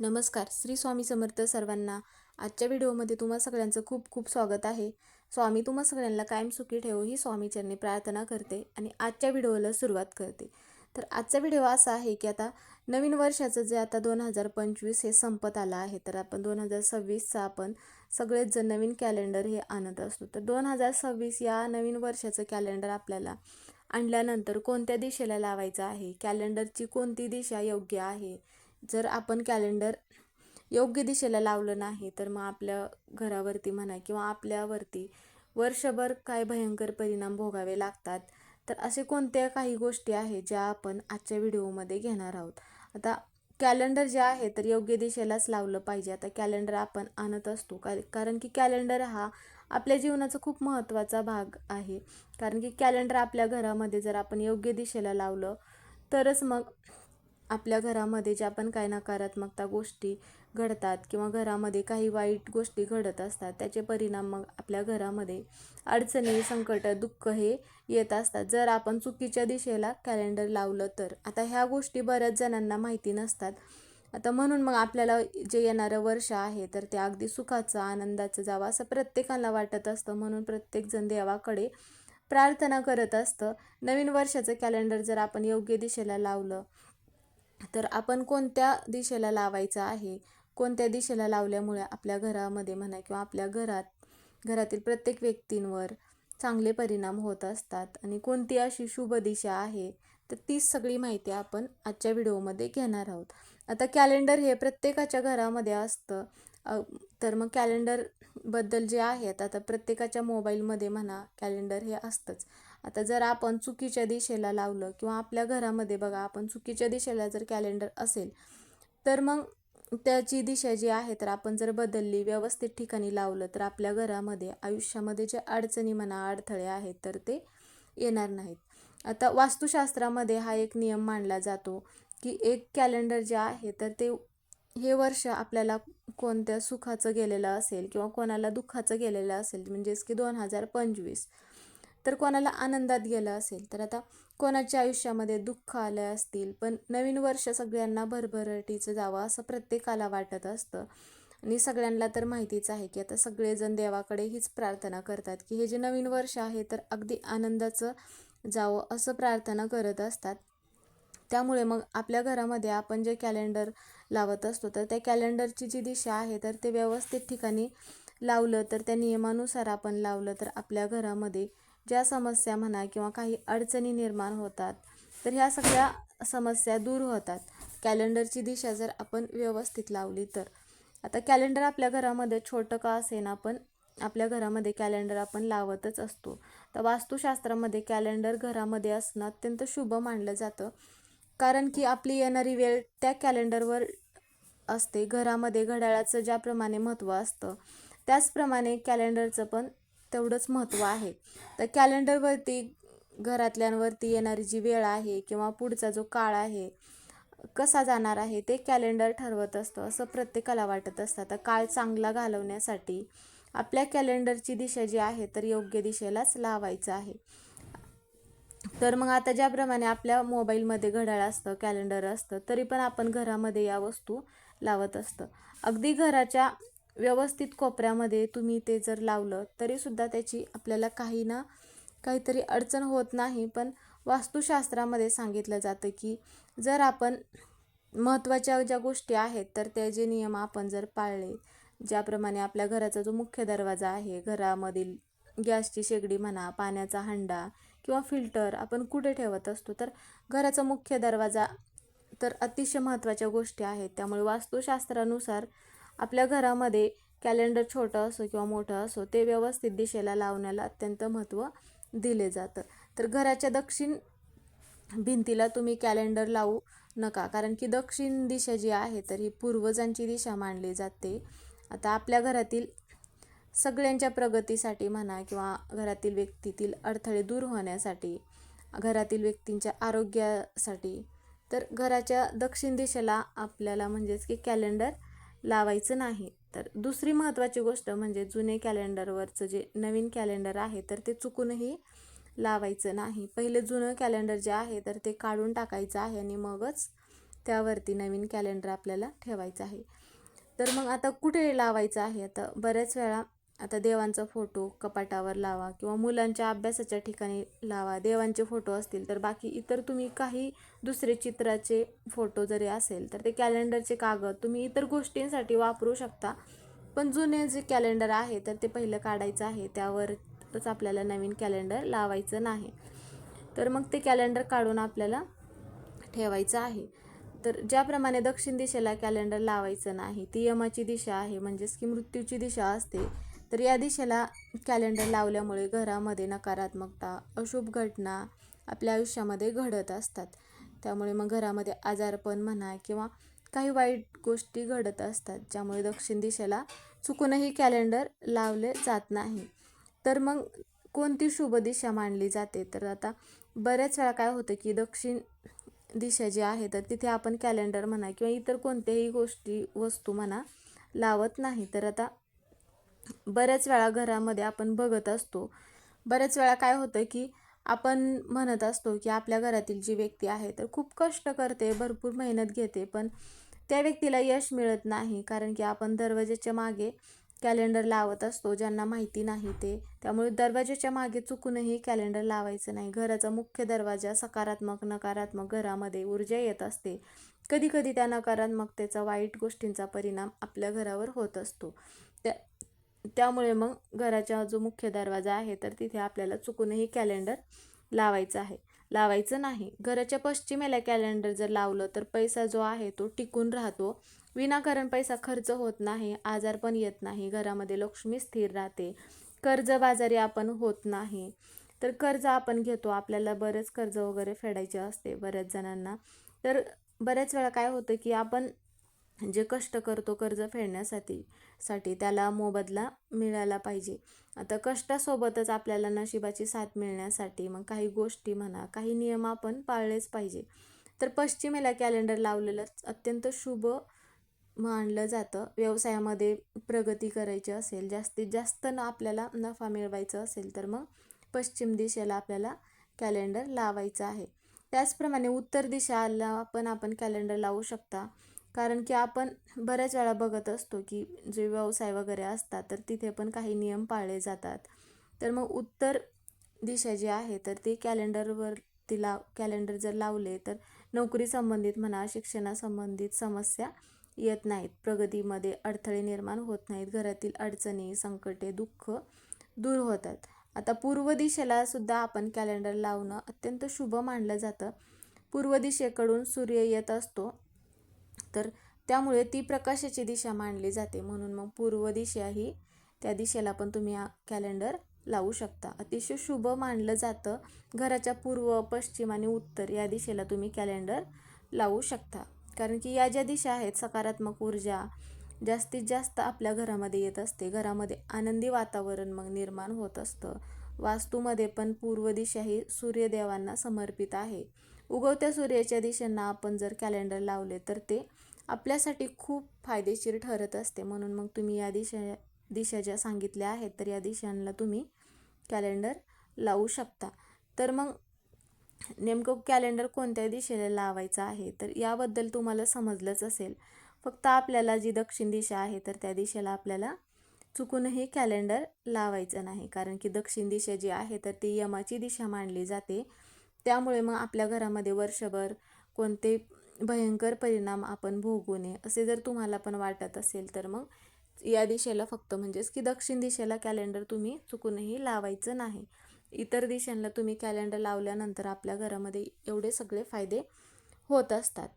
नमस्कार श्री स्वामी समर्थ सर्वांना. आजच्या व्हिडिओमध्ये तुम्हा सगळ्यांचं खूप खूप स्वागत आहे. स्वामी तुम्हा सगळ्यांना कायम सुखी ठेवो ही स्वामीचरणी प्रार्थना करते आणि आजच्या व्हिडिओला सुरुवात करते. तर आजचा व्हिडिओ असा आहे की आता नवीन वर्षाचं जे आता दोन हजार पंचवीस हे संपत आलं आहे तर आपण दोन हजार सव्वीसचा आपण सगळेच जण नवीन कॅलेंडर हे आणत असतो. तर दोन हजार सव्वीस या नवीन वर्षाचं कॅलेंडर आपल्याला आणल्यानंतर कोणत्या दिशेला लावायचं आहे? कॅलेंडरची कोणती दिशा योग्य आहे? जर आपण कॅलेंडर योग्य दिशेला लावलं नाही तर मग आपल्या घरावरती म्हणा किंवा आपल्यावरती वर्षभर काय भयंकर परिणाम भोगावे लागतात. तर असे कोणत्या काही गोष्टी आहेत ज्या आपण आजच्या व्हिडिओमध्ये घेणार आहोत? आता कॅलेंडर जे आहे तर योग्य दिशेलाच लावलं पाहिजे. आता कॅलेंडर आपण आणत असतो. का कारण की कॅलेंडर हा आपल्या जीवनाचा खूप महत्त्वाचा भाग आहे. कारण की कॅलेंडर आपल्या घरामध्ये जर आपण योग्य दिशेला लावलं तरच मग आपल्या घरामध्ये ज्या पण काही नकारात्मकता गोष्टी घडतात किंवा घरामध्ये काही वाईट गोष्टी घडत असतात त्याचे परिणाम मग आपल्या घरामध्ये अडचणी संकट दुःख हे येत असतात. जर आपण चुकीच्या दिशेला कॅलेंडर लावलं तर. आता ह्या गोष्टी बऱ्याच जणांना माहिती नसतात. आता म्हणून मग आपल्याला जे येणारं वर्ष आहे तर ते अगदी सुखाचं आनंदाचं जावं असं प्रत्येकाला वाटत असतं. म्हणून प्रत्येकजण देवाकडे प्रार्थना करत असतं. नवीन वर्षाचं कॅलेंडर जर आपण योग्य दिशेला लावलं तर आपण कोणत्या दिशेला लावायचं आहे? कोणत्या दिशेला लावल्यामुळे आपल्या घरामध्ये म्हणा किंवा आपल्या घरात घरातील प्रत्येक व्यक्तींवर चांगले परिणाम होत असतात? आणि कोणती अशी शुभ दिशा आहे? तर तीच सगळी माहिती आपण आजच्या व्हिडिओमध्ये घेणार आहोत. आता कॅलेंडर हे प्रत्येकाच्या घरामध्ये असतं. तर मग कॅलेंडरबद्दल जे आहेत आता प्रत्येकाच्या मोबाईलमध्ये म्हणा कॅलेंडर हे असतंच. आता जर आपण चुकीच्या दिशेला लावलं किंवा आपल्या घरामध्ये बघा आपण चुकीच्या दिशेला जर कॅलेंडर असेल तर मग त्याची दिशा जी आहे तर आपण जर बदलली व्यवस्थित ठिकाणी लावलं तर आपल्या घरामध्ये आयुष्यामध्ये जे अडचणी म्हणा अडथळे आहेत तर ते येणार नाहीत. आता वास्तुशास्त्रामध्ये हा एक नियम मानला जातो की एक कॅलेंडर जे आहे तर ते हे वर्ष आपल्याला कोणत्या सुखाचं गेलेलं असेल किंवा कोणाला दुःखाचं गेलेलं असेल म्हणजेच की दोन हजार पंचवीस. तर कोणाला आनंदात गेलं असेल तर आता कोणाच्या आयुष्यामध्ये दुःख आले असतील पण नवीन वर्ष सगळ्यांना भरभराटीचं जावं असं प्रत्येकाला वाटत असतं. आणि सगळ्यांना तर माहितीच आहे की आता सगळेजण देवाकडे हीच प्रार्थना करतात की हे जे नवीन वर्ष आहे तर अगदी आनंदाचं जावं असं प्रार्थना करत असतात. त्यामुळे मग आपल्या घरामध्ये आपण जे कॅलेंडर लावत असतो तर त्या कॅलेंडरची जी दिशा आहे तर ते व्यवस्थित ठिकाणी लावलं तर त्या नियमानुसार आपण लावलं तर आपल्या घरामध्ये ज्या समस्या म्हणा किंवा काही अडचणी निर्माण होतात तर ह्या सगळ्या समस्या दूर होतात. कॅलेंडरची दिशा जर आपण व्यवस्थित लावली तर. आता कॅलेंडर आपल्या घरामध्ये छोटं का असेना पण आपल्या घरामध्ये कॅलेंडर आपण लावतच असतो. तर वास्तुशास्त्रामध्ये कॅलेंडर घरामध्ये असणं अत्यंत शुभ मानलं जातं. कारण की आपली येणारी वेळ त्या कॅलेंडरवर असते. घरामध्ये घड्याळाचं ज्याप्रमाणे महत्त्व असतं त्याचप्रमाणे कॅलेंडरचं पण तेवढंच महत्त्व आहे. तर कॅलेंडरवरती घरातल्यांवरती येणारी जी वेळ आहे किंवा पुढचा जो काळ आहे कसा जाणार आहे ते कॅलेंडर ठरवत असतं असं प्रत्येकाला वाटत असतं. तर काळ चांगला घालवण्यासाठी आपल्या कॅलेंडरची दिशा जी आहे तर योग्य दिशेलाच लावायचं आहे. तर मग आता ज्याप्रमाणे आपल्या मोबाईलमध्ये घड्याळ असतं कॅलेंडर असतं तरी पण आपण घरामध्ये या वस्तू लावत असतं. अगदी घराच्या व्यवस्थित कोपऱ्यामध्ये तुम्ही ते जर लावलं तरीसुद्धा त्याची आपल्याला काही ना काहीतरी अडचण होत नाही. पण वास्तुशास्त्रामध्ये सांगितलं जातं की जर आपण महत्त्वाच्या ज्या गोष्टी आहेत तर ते जे नियम आपण जर पाळले ज्याप्रमाणे आपल्या घराचा जो मुख्य दरवाजा आहे घरामधील गॅसची शेगडी म्हणा पाण्याचा हंडा किंवा फिल्टर आपण कुठे ठेवत असतो तर घराचा मुख्य दरवाजा तर अतिशय महत्त्वाच्या गोष्टी आहेत. त्यामुळे वास्तुशास्त्रानुसार आपल्या घरामध्ये कॅलेंडर छोटं असो किंवा मोठं असो ते व्यवस्थित दिशेला लावण्याला अत्यंत महत्त्व दिले जातं. तर घराच्या दक्षिण भिंतीला तुम्ही कॅलेंडर लावू नका कारण की दक्षिण दिशा जी आहे तर ही पूर्वजांची दिशा मानली जाते. आता आपल्या घरातील सगळ्यांच्या प्रगतीसाठी म्हणा किंवा घरातील व्यक्तीतील अडथळे दूर होण्यासाठी घरातील व्यक्तींच्या आरोग्यासाठी तर घराच्या दक्षिण दिशेला आपल्याला म्हणजेच की कॅलेंडर लावायचं नाही. तर दुसरी महत्त्वाची गोष्ट म्हणजे जुने कॅलेंडरवरचं जे नवीन कॅलेंडर आहे तर ते चुकूनही लावायचं नाही. पहिले जुनं कॅलेंडर जे आहे तर ते काढून टाकायचं आहे आणि मगच त्यावरती नवीन कॅलेंडर आपल्याला ठेवायचं आहे. तर मग आता कुठे लावायचं आहे? आता बऱ्याच वेळा आता देवांचा फोटो कपाटावर लावा किंवा मुलांच्या अभ्यासाच्या ठिकाणी लावा. देवांचे फोटो असतील तर बाकी इतर तुम्ही काही दुसरे चित्राचे फोटो जरी असेल तर ते कॅलेंडरचे कागद तुम्ही इतर गोष्टींसाठी वापरू शकता. पण जुने जे कॅलेंडर आहे तर ते पहिलं काढायचं आहे. त्यावरच आपल्याला नवीन कॅलेंडर लावायचं नाही. तर मग ते कॅलेंडर काढून आपल्याला ठेवायचं आहे. तर ज्याप्रमाणे दक्षिण दिशेला कॅलेंडर लावायचं नाही ती यमाची दिशा आहे म्हणजेच की मृत्यूची दिशा असते. तर या दिशेला कॅलेंडर लावल्यामुळे घरामध्ये नकारात्मकता अशुभ घटना आपल्या आयुष्यामध्ये घडत असतात. त्यामुळे मग घरामध्ये आजारपण म्हणा किंवा काही वाईट गोष्टी घडत असतात ज्यामुळे दक्षिण दिशेला चुकूनही कॅलेंडर लावले जात नाही. तर मग कोणती शुभ दिशा मानली जाते? तर आता बऱ्याच वेळा काय होतं की दक्षिण दिशा जी आहे तर तिथे आपण कॅलेंडर म्हणा किंवा इतर कोणत्याही गोष्टी वस्तू म्हणा लावत नाही. तर आता बऱ्याच वेळा घरामध्ये आपण बघत असतो. बऱ्याच वेळा काय होतं की आपण म्हणत असतो की आपल्या घरातील जी व्यक्ती आहे तर खूप कष्ट करते भरपूर मेहनत घेते पण त्या व्यक्तीला यश मिळत नाही. कारण की आपण दरवाजाच्या मागे कॅलेंडर लावत असतो ज्यांना माहिती नाही ते. त्यामुळे दरवाजाच्या मागे चुकूनही कॅलेंडर लावायचं नाही. घराचा मुख्य दरवाजा सकारात्मक नकारात्मक घरामध्ये ऊर्जा येत असते. कधी कधी त्या नकारात्मकतेचा वाईट गोष्टींचा परिणाम आपल्या घरावर होत असतो. त्या त्यामुळे मग घराचा जो मुख्य दरवाजा आहे तर तिथे आपल्याला चुकूनही कॅलेंडर लावायचं आहे. लावायचं नाही. घराच्या पश्चिमेला कॅलेंडर जर लावलं तर पैसा जो आहे तो टिकून राहतो. विनाकारण पैसा खर्च होत नाही आजार पण येत नाही घरामध्ये लक्ष्मी स्थिर राहते. कर्जबाजारी आपण होत नाही. तर कर्ज आपण घेतो. आपल्याला बरेच कर्ज वगैरे फेडायचे असते बऱ्याच जणांना. तर बऱ्याच वेळा काय होतं की आपण जे कष्ट करतो कर्ज फेडण्यासाठी साठी त्याला मोबदला मिळाला पाहिजे. आता कष्टासोबतच आपल्याला नशिबाची साथ मिळण्यासाठी मग काही गोष्टी म्हणा काही नियम आपण पाळलेच पाहिजे. तर पश्चिमेला कॅलेंडर लावलेलं अत्यंत शुभ मानलं जातं. व्यवसायामध्ये प्रगती करायची असेल जास्तीत जास्त न आपल्याला नफा मिळवायचा असेल तर मग पश्चिम दिशेला आपल्याला कॅलेंडर लावायचं आहे. त्याचप्रमाणे उत्तर दिशाला पण आपण कॅलेंडर लावू शकता. कारण की आपण बऱ्याच वेळा बघत असतो की जे व्यवसाय वगैरे असतात तर तिथे पण काही नियम पाळले जातात. तर मग उत्तर दिशा जी आहे तर ती कॅलेंडरवर तिला कॅलेंडर जर लावले तर नोकरी संबंधित म्हणा शिक्षणासंबंधित समस्या येत नाहीत. प्रगतीमध्ये अडथळे निर्माण होत नाहीत. घरातील अडचणी संकटे दुःख दूर होतात. आता पूर्व दिशेला सुद्धा आपण कॅलेंडर लावणं अत्यंत शुभ मानलं जातं. पूर्व दिशेकडून सूर्य येत असतो. तर त्यामुळे ती प्रकाशाची दिशा मानली जाते. म्हणून मग पूर्व दिशा ही त्या दिशेला पण तुम्ही कॅलेंडर लावू शकता. अतिशय शुभ मानलं जातं. घराच्या पूर्व पश्चिम आणि उत्तर या दिशेला तुम्ही कॅलेंडर लावू शकता. कारण की या ज्या दिशा आहेत सकारात्मक ऊर्जा जास्तीत जास्त आपल्या घरामध्ये येत असते. घरामध्ये आनंदी वातावरण मग निर्माण होत असतं. वास्तूमध्ये पण पूर्व दिशा ही सूर्यदेवांना समर्पित आहे. उगवत्या सूर्याच्या दिशेंना आपण जर कॅलेंडर लावले तर ते आपल्यासाठी खूप फायदेशीर ठरत असते. म्हणून मग तुम्ही या दिशा दिशा ज्या सांगितल्या आहेत तर या दिशांना तुम्ही कॅलेंडर लावू शकता. तर मग नेमकं कॅलेंडर कोणत्या दिशेला लावायचं आहे? तर याबद्दल तुम्हाला समजलंच असेल. फक्त आपल्याला जी दक्षिण दिशा आहे तर त्या दिशेला आपल्याला चुकूनही कॅलेंडर लावायचं नाही. कारण की दक्षिण दिशा जी आहे तर ती यमाची दिशा मानली जाते. त्यामुळे मग आपल्या घरामध्ये वर्षभर कोणते भयंकर परिणाम आपण भोगू नये असे जर तुम्हाला पण वाटत असेल तर मग या दिशेला फक्त म्हणजेच की दक्षिण दिशेला कॅलेंडर तुम्ही चुकूनही लावायचं नाही. इतर दिशांना तुम्ही कॅलेंडर लावल्यानंतर आपल्या घरामध्ये एवढे सगळे फायदे होत असतात.